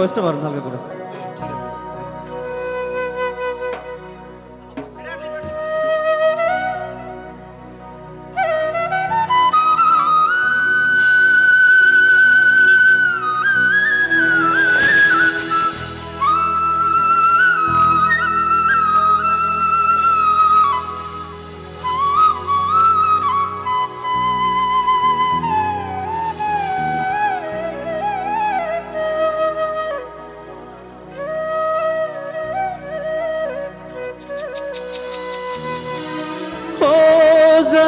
বয়সটা বাড়ান হালকা করে।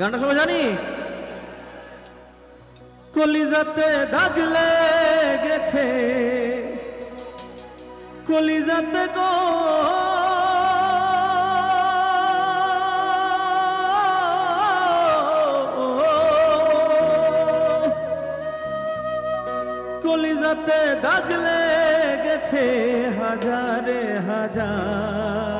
গানটা সবাই জানি? কলিজাতে দাগ লেগেছে। কলিজাতে গো। কলিজাতে দাগ লেগেছে হাজারে হাজার।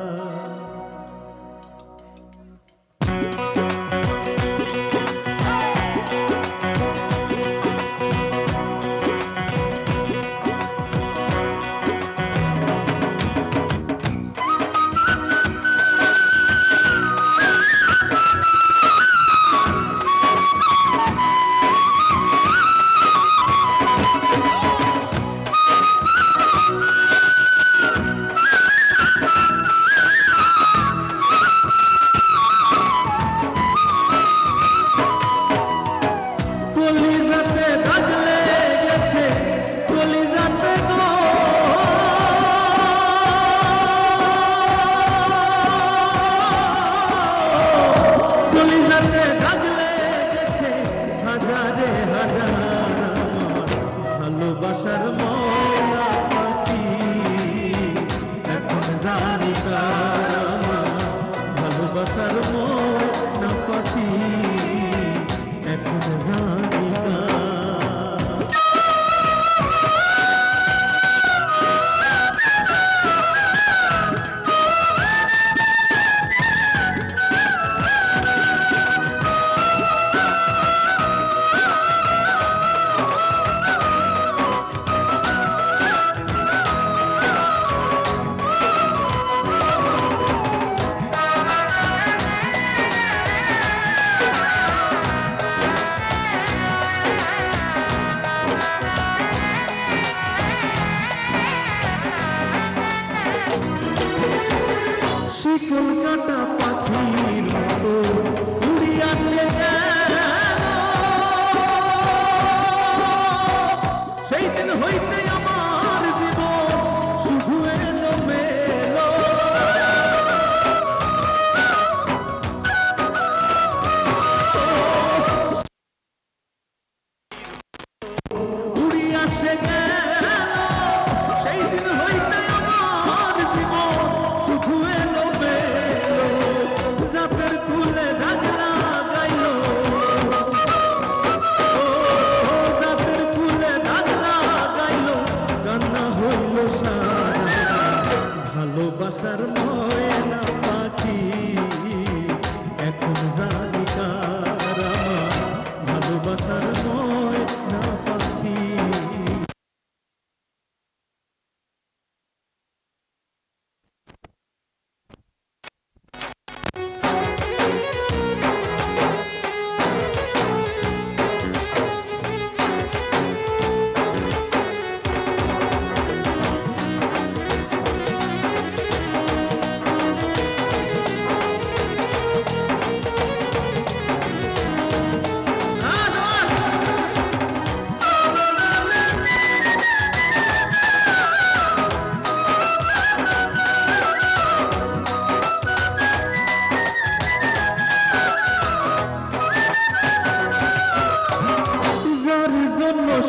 ভালোবাসার ভালোবাসার ময়না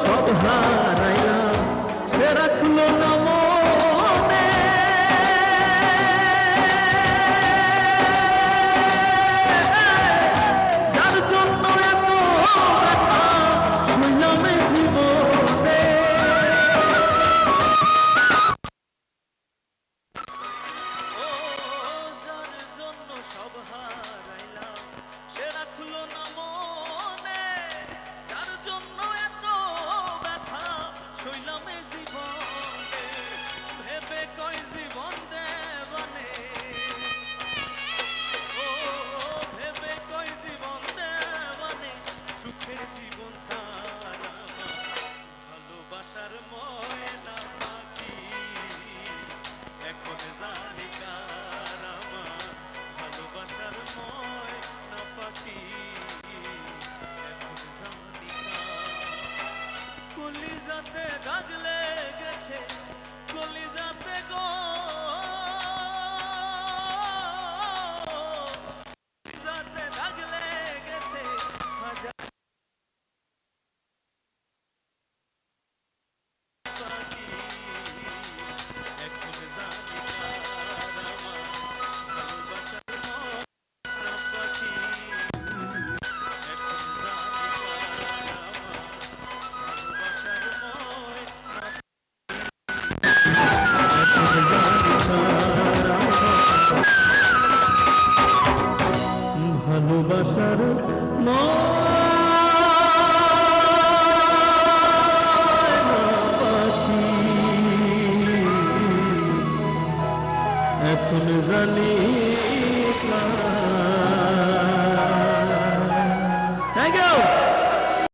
সব হারাইলাম। সে রাখল না